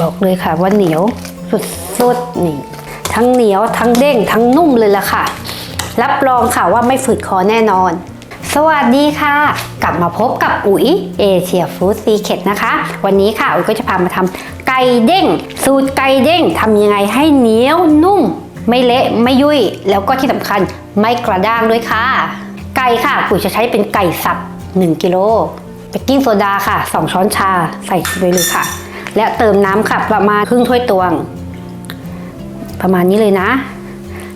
บอกเลยค่ะว่าเหนียวสุดๆนี่ทั้งเหนียวทั้งเด้งทั้งนุ่มเลยล่ะค่ะ รับรองค่ะว่าไม่ฝืดคอแน่นอน สวัสดีค่ะ กลับมาพบกับอุ๋ยเอเชียฟู้ดซีเคทนะคะ วันนี้ค่ะอุ๋ยก็จะพามาทำไก่เด้ง สูตรไก่เด้งทำยังไงให้เหนียวนุ่ม ไม่เละไม่ยุ่ย แล้วก็ที่สำคัญไม่กระด้างด้วยค่ะ ไก่ค่ะปุ๋ยจะใช้เป็นไก่สับ 1 กิโลเบกกิ้งโซดาค่ะ 2 ช้อนชาใส่ไปเลยค่ะ และเติมน้ำค่ะประมาณครึ่งถ้วยตวง ประมาณนี้เลยนะ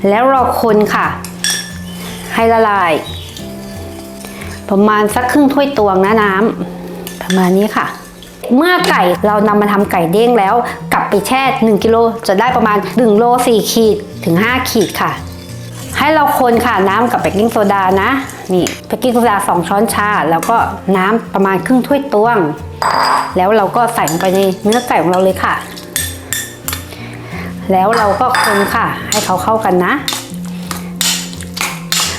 แล้วราคนค่ะ ให้ละลาย ประมาณสักครึ่งถ้วยตวงนะน้ำประมาณนี้ค่ะ เมื่อไก่เรานำมาทำไก่เด้งแล้ว กลับไปแช่ 1กิโลจะได้ประมาณ1โล4ขีดถึง 5 ขีดค่ะ ให้เราคนค่ะน้ำกับเบกกิ้งโซดานะ นี่เบกกิ้งโซดา2ช้อนชา แล้วก็น้ำประมาณครึ่งถ้วยตวง แล้วเราก็ใส่ลงไปในเนื้อไก่ของเราเลยค่ะ แล้วเราก็คนค่ะ ให้เขาเข้ากันนะ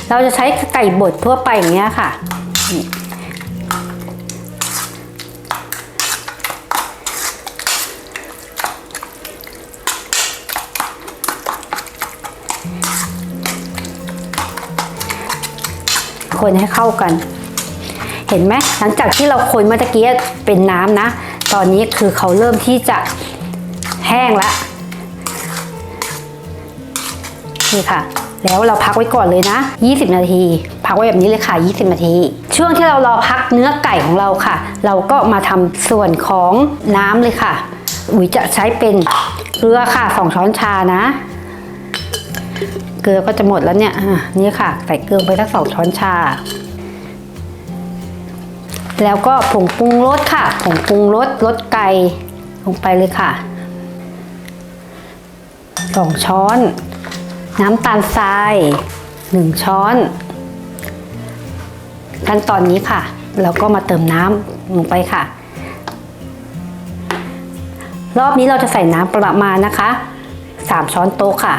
เราจะใช้ไก่บดทั่วไปอย่างเงี้ยค่ะ คนให้เข้ากัน เห็นไหมหลังจากที่เราคนเมื่อกี้เป็นน้ำนะ ตอนนี้คือเขาเริ่มที่จะแห้งแล้วนี่ค่ะแล้วเราพักไว้ก่อนเลยนะ 20 นาที พักไว้แบบนี้เลยค่ะ 20 นาที ช่วงที่เรารอพักเนื้อไก่ของเราค่ะ เราก็มาทำส่วนของน้ำเลยค่ะ อุ๋ยจะใช้เป็นเกลือค่ะ 2 ช้อนชานะ เกลือก็จะหมดแล้วเนี่ยนี่ค่ะ ใส่เกลือไปสักสองช้อนชา แล้วก็ผงปรุงรสค่ะ ผงปรุงรสรสไก่ลงไปเลยค่ะสองช้อน น้ำตาลทรายหนึ่งช้อน ขั้นตอนนี้ค่ะ เราก็มาเติมน้ำลงไปค่ะ รอบนี้เราจะใส่น้ำประมาณนะคะสามช้อนโต๊ะค่ะ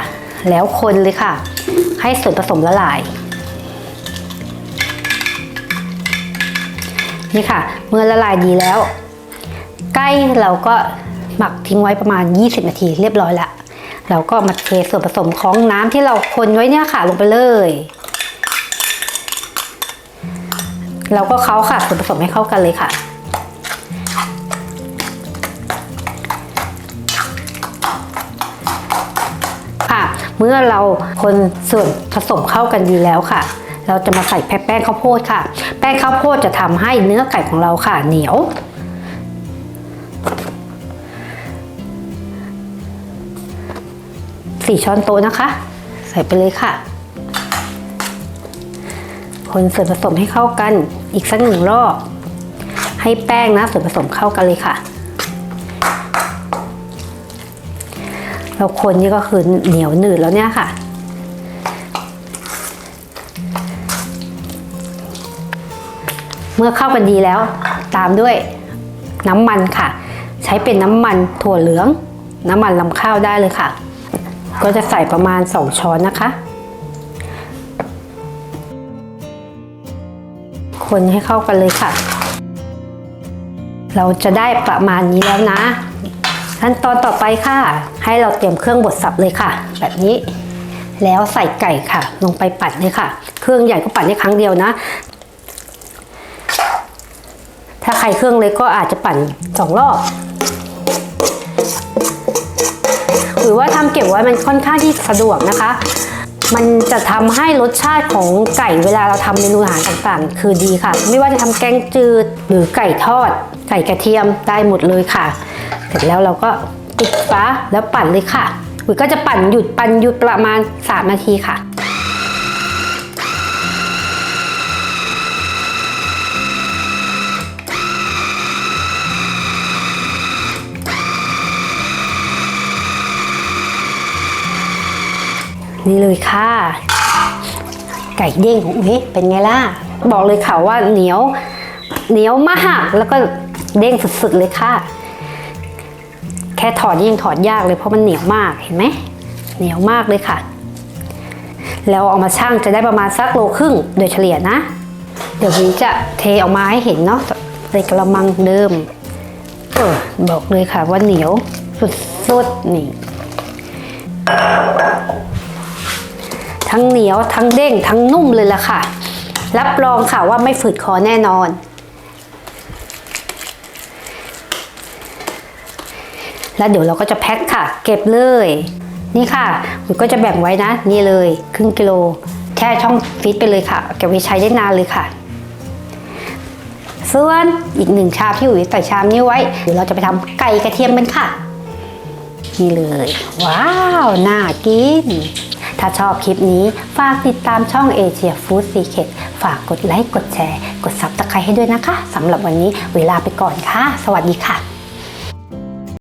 แล้วคนเลยค่ะ ให้ส่วนผสมละลายนี่ค่ะ เมื่อละลายดีแล้ว ใกล้เราก็หมักทิ้งไว้ประมาณ 20 นาทีเรียบร้อยละเราก็มาเทส่วนผสมของน้ำที่เราคนไว้เนี่ยค่ะลงไปเลย เราก็เคล้าค่ะส่วนผสมให้เข้ากันเลยค่ะ เมื่อเราคนส่วนผสมเข้ากันดีแล้วค่ะ เราจะมาใส่แป้งข้าวโพดค่ะ แป้งข้าวโพดจะทำให้เนื้อไก่ของเราค่ะ เหนียว สี่ช้อนโต๊ะนะคะ ใส่ไปเลยค่ะ คนส่วนผสมให้เข้ากันอีกสักหนึ่งรอบให้แป้งนะส่วนผสมเข้ากันเลยค่ะ เราคนนี่ก็คือเหนียวหนืดแล้วเนี่ยค่ะ เมื่อเข้ากันดีแล้วตามด้วยน้ำมันค่ะ ใช้เป็นน้ำมันถั่วเหลือง น้ำมันลำข้าวได้เลยค่ะ ก็จะใส่ประมาณ 2 ช้อนนะคะ คนให้เข้ากันเลยค่ะ เราจะได้ประมาณนี้แล้วนะ ขั้นตอนต่อไปค่ะ ให้เราเตรียมเครื่องบดสับเลยค่ะ แบบนี้ แล้วใส่ไก่ค่ะ ลงไปปั่นเลยค่ะ เครื่องใหญ่ก็ปั่นได้ครั้งเดียวนะ ถ้าใครเครื่องเล็กก็อาจจะปั่นสองรอบหรือว่าทำเก็บไว้มันค่อนข้างที่สะดวกนะคะ มันจะทำให้รสชาติของไก่เวลาเราทำเมนูอาหารต่างๆ คือดีค่ะ ไม่ว่าจะทำแกงจืดหรือไก่ทอด ไก่กระเทียมได้หมดเลยค่ะ สร็จแล้วเราก็ปิดฟ้าแล้วปั่นเลยค่ะอุ๋ยก็จะปั่นหยุดปั่นหยุดประมาณ 3 นาทีค่ะนี่เลยค่ะ ไก่เด้งของอุ๋ยเป็นไงล่ะ บอกเลยค่ะว่าเหนียว เหนียวมาก แล้วก็เด้งสุดๆเลยค่ะ แค่ถอดยิ่งถอดยากเลยเพราะมันเหนียวมากเห็นไหมเหนียวมากเลยค่ะ แล้วเอามาชั่งจะได้ประมาณสักโลครึ่งโดยเฉลี่ยนะ เดี๋ยววิจะเทออกมาให้เห็นเนาะในกระมังเดิมเออบอกเลยค่ะว่าเหนียวสุดๆนี่ ทั้งเหนียวทั้งเด้งทั้งนุ่มเลยล่ะค่ะ รับรองค่ะว่าไม่ฝืดคอแน่นอน แล้วเดี๋ยวเราก็จะแพ็คค่ะ เก็บเลย นี่ค่ะอุ๋ยก็จะแบ่งไว้นะ นี่เลยครึ่งกิโลแช่ช่องฟรีซไปเลยค่ะเก็บไว้ใช้ได้นานเลยค่ะ ส่วนอีกหนึ่งชามที่อุ๋ยใส่ชามนี้ไว้เดี๋ยวเราจะไปทำไก่กระเทียมกันค่ะ นี่เลย ว้าว น่ากินถ้าชอบคลิปนี้ ฝากติดตามช่อง Asia Food Secret ฝากกดไลค์ กดแชร์ กดซับสไครต์ให้ด้วยนะคะสำหรับวันนี้เวลาไปก่อนค่ะ สวัสดีค่ะ